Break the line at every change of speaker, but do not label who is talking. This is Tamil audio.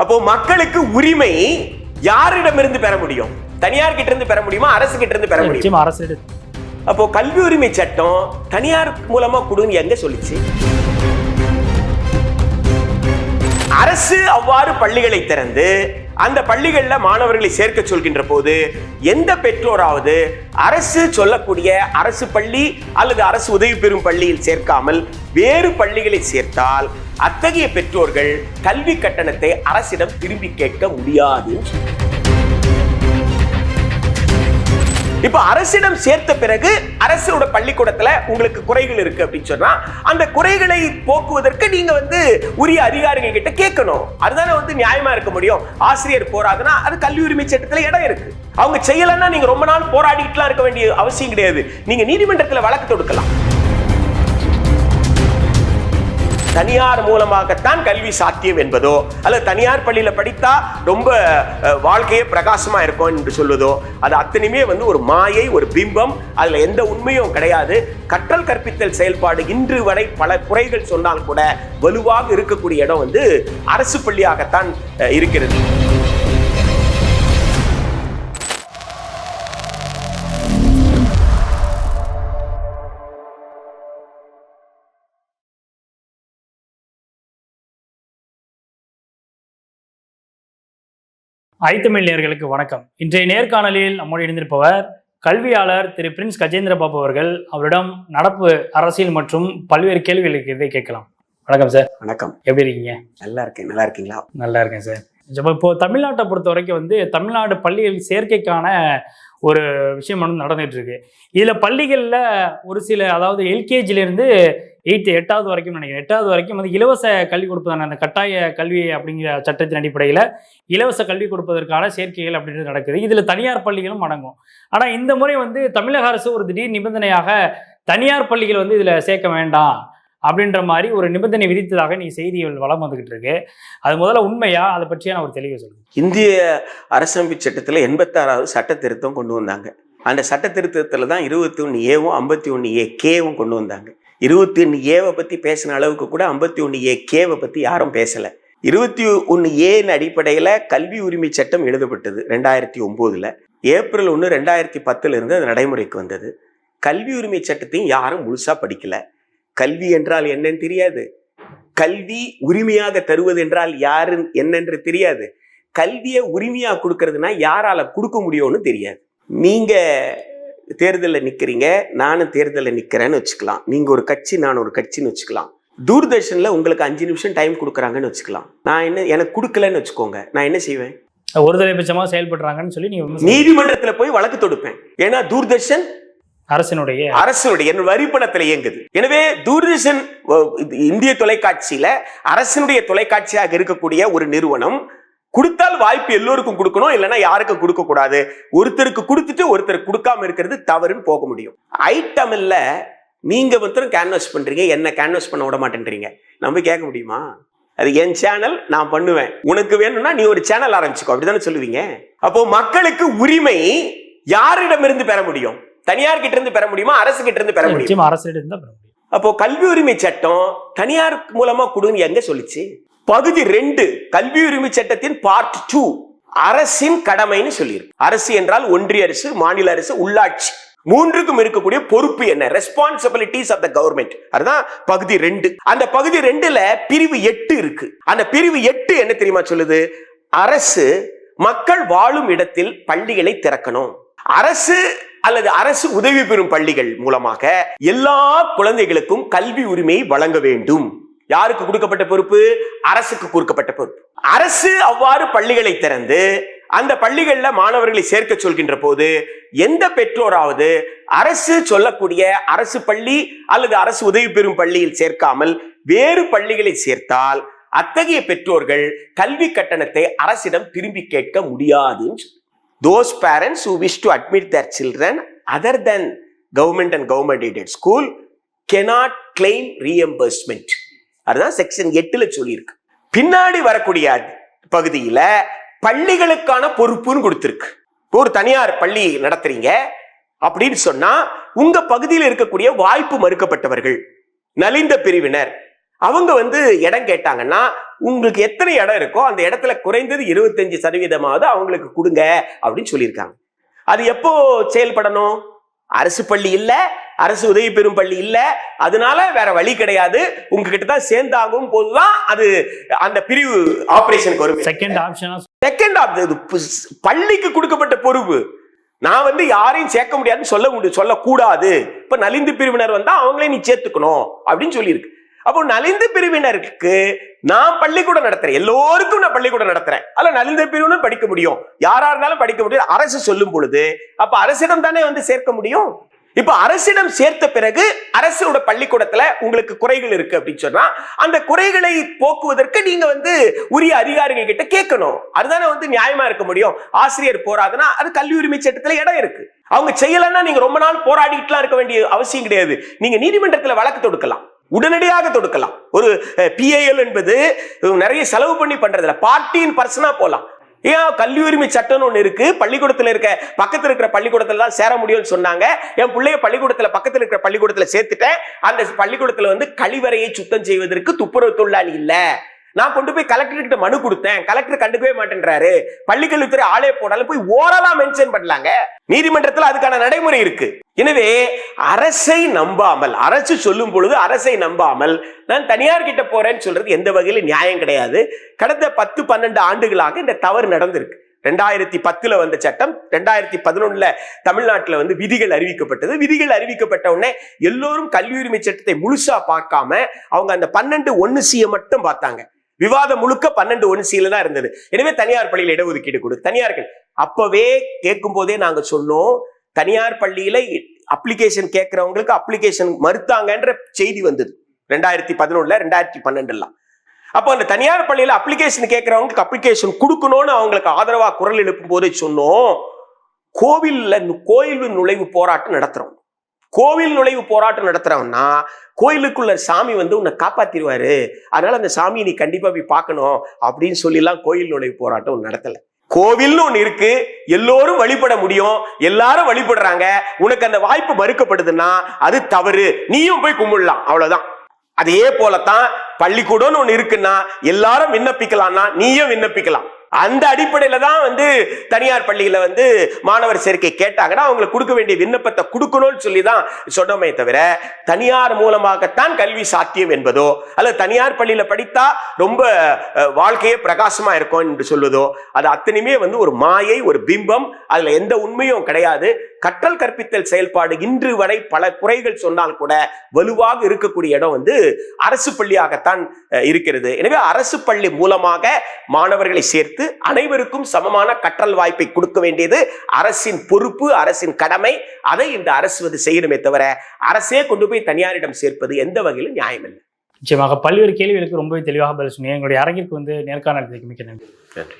அப்போ மக்களுக்கு உரிமை யாரிடமிருந்து பெற முடியும்? தனியார் கிட்ட இருந்து பெற முடியுமா? அரசு கிட்ட இருந்து பெற முடியும்?
அரசு
அப்போ கல்வி உரிமை சட்டம் தனியார் மூலமா கொடுன்னு எங்க சொல்லிச்சு? அரசு அவ்வாறு பள்ளிகளை திறந்து அந்த பள்ளிகள்ல மாணவர்களை சேர்க்க சொல்கின்ற போது எந்த பெற்றோராவது அரசு சொல்லக்கூடிய அரசு பள்ளி அல்லது அரசு உதவி பெறும் பள்ளியில் சேர்க்காமல் வேறு பள்ளிகளை சேர்த்தால் அத்தகைய பெற்றோர்கள் கல்வி கட்டணத்தை அரசிடம் திரும்பி கேட்க முடியாது. இப்ப அரசிடம் சேர்த்த பிறகு அரசோட பள்ளிக்கூடத்துல உங்களுக்கு குறைகள் இருக்கு அப்படின்னு சொன்னா அந்த குறைகளை போக்குவதற்கு நீங்க வந்து உரிய அதிகாரிகள் கிட்ட கேட்கணும். அதுதானே வந்து நியாயமா இருக்க முடியும். ஆசிரியர் போராதுன்னா அது கல்வி உரிமை சட்டத்துல இடம் இருக்கு. அவங்க செய்யலைன்னா நீங்க ரொம்ப நாள் போராடிக்கிட்டுலாம் இருக்க வேண்டிய அவசியம் கிடையாது. நீங்க நீதிமன்றத்துல வழக்கு தொடுக்கலாம். தனியார் மூலமாகத்தான் கல்வி சாத்தியம் என்பதோ அல்லது தனியார் பள்ளியில் படித்தா ரொம்ப வாழ்க்கையே பிரகாசமாக இருக்கும் என்று சொல்வதோ அது அத்தனையுமே வந்து ஒரு மாயை ஒரு பிம்பம் அதில் எந்த உண்மையும் கிடையாது. கற்றல் கற்பித்தல் செயல்பாடு இன்று வரை பல குறைகள் சொன்னால் கூட வலுவாக இருக்கக்கூடிய இடம் வந்து அரசு பள்ளியாகத்தான் இருக்கிறது. இருக்கிறது
ஐத்தமிழியர்களுக்கு வணக்கம். இன்றைய நேர்காணலில் நம்மோடு இணைந்திருப்பவர் கல்வியாளர் திரு பிரின்ஸ் கஜேந்திர பாபு அவர்கள். அவரிடம் நடப்பு அரசியல் மற்றும் பல்வேறு கேள்விகளுக்கு இதை கேட்கலாம். வணக்கம் சார்.
வணக்கம்.
எப்படி இருக்கீங்க?
நல்லா இருக்கேன். நல்லா இருக்கீங்களா?
நல்லா இருக்கேன் சார். இப்போ தமிழ்நாட்டை பொறுத்த வரைக்கும் வந்து தமிழ்நாடு பள்ளிகள் சேர்க்கைக்கான ஒரு விஷயம் வந்து நடந்துட்டு இருக்கு இதுல பள்ளிகள்ல ஒரு சில அதாவது எல்கேஜில இருந்து எயித்து எட்டாவது வரைக்கும் நினைக்கிறேன். எட்டாவது வரைக்கும் வந்து இலவச கல்வி கொடுப்பதான அந்த கட்டாய கல்வி அப்படிங்கிற சட்டத்தின் அடிப்படையில் இலவச கல்வி கொடுப்பதற்கான சேர்க்கைகள் அப்படின்றது நடக்குது. இதில் தனியார் பள்ளிகளும் அடங்கும். ஆனால் இந்த முறை வந்து தமிழக அரசு ஒரு திடீர் நிபந்தனையாக தனியார் பள்ளிகள் வந்து இதில் சேர்க்க வேண்டாம். அப்படின்ற மாதிரி ஒரு நிபந்தனை விதித்ததாக நீ செய்திகள் வளம் வந்துகிட்டு இருக்கு. அது முதல்ல உண்மையா? அதை பற்றியான ஒரு தெளிவை சொல்லுங்க
இந்திய அரசமைப்பு சட்டத்தில் எண்பத்தாறாவது சட்ட திருத்தம் கொண்டு வந்தாங்க. அந்த சட்ட திருத்தத்தில் தான் இருபத்தி ஒன்று ஏவும் ஐம்பத்தி ஒன்று ஏ கேவும் கொண்டு வந்தாங்க. இருபத்தி ஒன்று ஏவை பற்றி பேசின அளவுக்கு கூட ஐம்பத்தி ஒன்று ஏ கேவை பற்றி யாரும் பேசலை. இருபத்தி ஒன்று ஏன் அடிப்படையில் கல்வி உரிமை சட்டம் எழுதப்பட்டது ரெண்டாயிரத்தி ஒம்போதில். ஏப்ரல் ஒன்று ரெண்டாயிரத்தி பத்துலேருந்து அது நடைமுறைக்கு வந்தது. கல்வி உரிமை சட்டத்தையும் யாரும் முழுசாக படிக்கலை. கல்வி என்றால் என்னன்னு தெரியாது. கல்வி உரிமையாக தருவது என்றால் யாரு என்னென்று தெரியாது. கல்வியை உரிமையா கொடுக்கறதுனா யாரால கொடுக்க முடியும்னு தெரியாது. நீங்க தேர்தலில் நிக்கிறீங்க நானும் தேர்தலில் நிக்கிறேன்னு வச்சுக்கலாம். நீங்க ஒரு கட்சி நான் ஒரு கட்சின்னு வச்சுக்கலாம். தூர்தர்ஷன்ல உங்களுக்கு அஞ்சு நிமிஷம் டைம் கொடுக்குறாங்கன்னு வச்சுக்கலாம். நான் என்ன எனக்கு கொடுக்கலன்னு வச்சுக்கோங்க. நான் என்ன செய்வேன்?
ஒரு தலைபட்சமாக செயல்படுறாங்கன்னு சொல்லி நீங்க
நீதிமன்றத்துல போய் வழக்கு தொடுப்பேன். ஏன்னா தூர்தர்ஷன்
அரசினுடைய
அரசினுடைய என் வரிப்பணத்தில் இயங்குது. எனவே தூர்தர்ஷன் இந்திய தொலைக்காட்சியில அரசினுடைய தொலைக்காட்சியாக இருக்கக்கூடிய ஒரு நிறுவனம் கொடுத்தால் வாய்ப்பு எல்லோருக்கும் கொடுக்கணும் இல்லைன்னா யாருக்கும் கொடுக்க கூடாது. ஒருத்தருக்கு கொடுத்துட்டு ஒருத்தருக்கு கொடுக்காம இருக்கிறது தவறுன்னு போக முடியும். ஐட்டமில்ல நீங்க மட்டும் கேன்வஸ் பண்றீங்க என்ன கேன்வஸ் பண்ண விட மாட்டேன்றீங்க. நம்ம கேட்க முடியுமா? அது என் சேனல் நான் பண்ணுவேன். உனக்கு வேணும்னா நீ ஒரு சேனல் ஆரம்பிச்சுக்கோ அப்படிதானே சொல்லுவீங்க? அப்போ மக்களுக்கு உரிமை யாரிடமிருந்து பெற முடியும்? தனியார் கிட்ட இருந்து பெற முடியுமா? அரசு கிட்ட இருந்து பெற முடியும்?
அரசு இருந்தா பெற முடியும்.
அப்போ கல்வி உரிமை சட்டம் தனியார் மூலமா கொடுன்னு எங்க சொல்லிச்சு? பகுதி ரெண்டு கல்வி உரிமை சட்டத்தின் பார்ட் டூ அரசின் கடமைன்னு சொல்லியிருக்கு. அரசு என்றால் ஒன்றிய அரசு மாநில அரசு உள்ளாட்சி. மூன்றுக்கும் இருக்கக்கூடிய பொறுப்பு என்ன? ரெஸ்பான்சிபிலிட்டிஸ் ஆஃப் த கவர்மெண்ட் அதுதான் பகுதி ரெண்டு. அந்த பகுதி ரெண்டுல பிரிவு எட்டு இருக்கு. அந்த பிரிவு எட்டு என்ன தெரியுமா சொல்லுது? அரசு மக்கள் வாழும் இடத்தில் பள்ளிகளை திறக்கணும். அரசு அல்லது அரசு உதவி பெறும் பள்ளிகள் மூலமாக எல்லா குழந்தைகளுக்கும் கல்வி உரிமையை வழங்க வேண்டும். யாருக்கு கொடுக்கப்பட்ட பொறுப்பு? அரசுக்கு கொடுக்கப்பட்ட பொறுப்பு. அரசு அவ்வாறு பள்ளிகளை திறந்து அந்த பள்ளிகளில் மாணவர்களை சேர்க்க சொல்கின்ற போது எந்த பெற்றோராவது அரசு சொல்லக்கூடிய அரசு பள்ளி அல்லது அரசு உதவி பெறும் பள்ளியில் சேர்க்காமல் வேறு பள்ளிகளை சேர்த்தால் அத்தகைய பெற்றோர்கள் கல்வி கட்டணத்தை அரசிடம் திரும்பி கேட்க முடியாதுன்னு those parents who wish to admit their children other than government and government aided school cannot claim reimbursement. அதுதான் செக்ஷன் எட்டுல சொல்லியிருக்கு. பின்னாடி வரக்கூடிய பகுதியில் பகுதியில பள்ளிகளுக்கான பொறுப்புன்னு கொடுத்துருக்கு. ஒரு தனியார் பள்ளி நடத்துறீங்க அப்படின்னு சொன்னா உங்க பகுதியில் இருக்கக்கூடிய வாய்ப்பு மறுக்கப்பட்டவர்கள் நலிந்த பிரிவினர் அவங்க வந்து இடம் கேட்டாங்கன்னா உங்களுக்கு எத்தனை இடம் இருக்கோ அந்த இடத்துல குறைந்தது இருபத்தஞ்சு சதவீதமாவது அவங்களுக்கு கொடுங்க அப்படின்னு சொல்லியிருக்காங்க. அது எப்போ செயல்படணும்? அரசு பள்ளி இல்ல அரசு உதவி பெறும் பள்ளி இல்ல அதனால வேற வழி கிடையாது. உங்ககிட்ட தான் சேர்ந்தாகும் போதுதான் அது அந்த பிரிவு ஆபரேஷனுக்கு வரும்.
செகண்ட் ஆப்ஷனா
செகண்ட் பள்ளிக்கு கொடுக்கப்பட்ட பொறுப்பு. நான் வந்து யாரையும் சேர்க்க முடியாதுன்னு சொல்ல முடியும் சொல்லக்கூடாது. இப்ப நலிந்து பிரிவினர் வந்தா அவங்களே நீ சேர்த்துக்கணும் அப்படின்னு சொல்லியிருக்கு. அப்போ நலிந்த பிரிவினருக்கு நான் பள்ளிக்கூடம் நடத்துறேன். எல்லோருக்கும் நான் பள்ளிக்கூடம் நடத்துறேன். அல்ல நலிந்த பிரிவுன்னு படிக்க முடியும். யாரா இருந்தாலும் படிக்க முடியும். அரசு சொல்லும் பொழுது அப்ப அரசிடம் தானே வந்து சேர்க்க முடியும்? இப்ப அரசிடம் சேர்த்த பிறகு அரசோட பள்ளிக்கூடத்துல உங்களுக்கு குறைகள் இருக்கு அப்படின்னு சொன்னா அந்த குறைகளை போக்குவதற்கு நீங்க வந்து உரிய அதிகாரிகள் கிட்ட கேட்கணும். அதுதானே வந்து நியாயமா இருக்க முடியும். ஆசிரியர் போராதுன்னா அது கல்வி உரிமை சட்டத்துல இடம் இருக்கு. அவங்க செய்யலைன்னா நீங்க ரொம்ப நாள் போராடிட்டுலாம் இருக்க வேண்டிய அவசியம் கிடையாது. நீங்க நீதிமன்றத்துல வழக்கு தொடுக்கலாம். உடனடியாக தொடுக்கலாம். ஒரு பிஏஎல் என்பது நிறைய செலவு பண்ணி பண்றதுல பார்ட்டியின் பர்சனா போகலாம் ஏன்? கல்வி உரிமை சட்டம்னு ஒன்று இருக்கு. பள்ளிக்கூடத்தில் இருக்க பக்கத்தில் இருக்கிற பள்ளிக்கூடத்தில் தான் சேர முடியும்னு சொன்னாங்க. என் பிள்ளைய பள்ளிக்கூடத்தில் பக்கத்தில் இருக்கிற பள்ளிக்கூடத்தில் சேர்த்துட்டேன். அந்த பள்ளிக்கூடத்தில் வந்து கழிவறையை சுத்தம் செய்வதற்கு துப்புரவு தொழிலாளி இல்லை. நான் கொண்டு போய் கலெக்டர் கிட்ட மனு கொடுத்தேன். கலெக்டர் கண்டுக்கவே மாட்டேன்றாரு. பள்ளிக்கல்வித்துறை ஆளே போனாலும் போய் ஓரலா மென்ஷன் பண்ணலாங்க. நீதிமன்றத்தில் அதுக்கான நடைமுறை இருக்கு. எனவே அரசை நம்பாமல் அரசு சொல்லும் பொழுது அரசை நம்பாமல் நான் தனியார் கிட்ட போறேன்னு சொல்றது எந்த வகையில நியாயம் கிடையாது. கடந்த பத்து பன்னெண்டு ஆண்டுகளாக இந்த தவறு நடந்திருக்கு. ரெண்டாயிரத்தி பத்துல வந்த சட்டம் ரெண்டாயிரத்தி பதினொன்னுல தமிழ்நாட்டில் வந்து விதிகள் அறிவிக்கப்பட்டது. விதிகள் அறிவிக்கப்பட்ட உடனே எல்லோரும் கல்வி உரிமை சட்டத்தை முழுசா பார்க்காம அவங்க அந்த பன்னெண்டு ஒன்னு சியை மட்டும் பார்த்தாங்க. விவாதம் முழுக்க பன்னெண்டு ஒன்னு சியில தான் இருந்தது. எனவே தனியார் பள்ளியில் இடஒதுக்கீடு கொடு. தனியார்கள் அப்பவே கேட்கும் போதே நாங்க சொன்னோம் தனியார் பள்ளியில அப்ளிகேஷன் கேட்குறவங்களுக்கு அப்ளிகேஷன் மறுத்தாங்கன்ற செய்தி வந்தது. ரெண்டாயிரத்தி பதினொன்றுல ரெண்டாயிரத்தி பன்னெண்டுலாம் அப்போ அந்த தனியார் பள்ளியில அப்ளிகேஷன் கேட்குறவங்களுக்கு அப்ளிகேஷன் கொடுக்கணும்னு அவங்களுக்கு ஆதரவா குரல் எழுப்பும் போதே சொன்னோம். கோவில்ல கோயில் நுழைவு போராட்டம் நடத்துறோம். கோவில் நுழைவு போராட்டம் நடத்துறோம்னா கோயிலுக்குள்ள சாமி வந்து உன்னை காப்பாத்திடுவாரு அதனால அந்த சாமியை நீ கண்டிப்பா போய் பார்க்கணும் அப்படின்னு சொல்லிலாம் கோயில் நுழைவு போராட்டம் நடத்தலை. கோவில்னு ஒன்று இருக்கு. எல்லோரும் வழிபட முடியும். எல்லாரும் வழிபடுறாங்க. உனக்கு அந்த வாய்ப்பு மறுக்கப்படுதுன்னா அது தவறு. நீயும் போய் கும்பிடலாம். அவ்வளவுதான். அதே போலத்தான் பள்ளிக்கூடம்னு ஒன்று இருக்குன்னா எல்லாரும் விண்ணப்பிக்கலாம்னா நீயும் விண்ணப்பிக்கலாம். அந்த அடிப்படையில தான் வந்து தனியார் பள்ளியில வந்து மாணவர் சேர்க்கை கேட்டாங்கன்னா அவங்களுக்கு கொடுக்க வேண்டிய விண்ணப்பத்தை கொடுக்கணும்னு சொல்லி தான் சொன்னோமே தவிர தனியார் மூலமாகத்தான் கல்வி சாத்தியம் என்பதோ அல்லது தனியார் பள்ளியில படித்தா ரொம்ப வாழ்க்கையே பிரகாசமா இருக்கும் என்று சொல்வதோ அது அத்தனையுமே வந்து ஒரு மாயை ஒரு பிம்பம் அதுல எந்த உண்மையும் கிடையாது. கற்றல் கற்பித்தல் செயல்பாடு இன்று வரை பல குறைகள் சொன்னால் கூட வலுவாக இருக்கக்கூடிய இடம் வந்து அரசு பள்ளியாகத்தான் இருக்கிறது. எனவே அரசு பள்ளி மூலமாக மாணவர்களை சேர்த்து அனைவருக்கும் சமமான கற்றல் வாய்ப்பை கொடுக்க வேண்டியது அரசின் பொறுப்பு அரசின் கடமை. அதை இந்த அரசு வந்து செய்யணுமே தவிர அரசே கொண்டு போய் தனியாரிடம் சேர்ப்பது எந்த வகையிலும் நியாயமில்லை.
நிச்சயமாக பல்வேறு கேள்விகளுக்கு ரொம்பவே தெளிவாக பதில் சொன்னீங்க. எங்களுடைய அரங்கிற்கு வந்து நேர்காணல் மிக்க நன்றி.
நன்றி.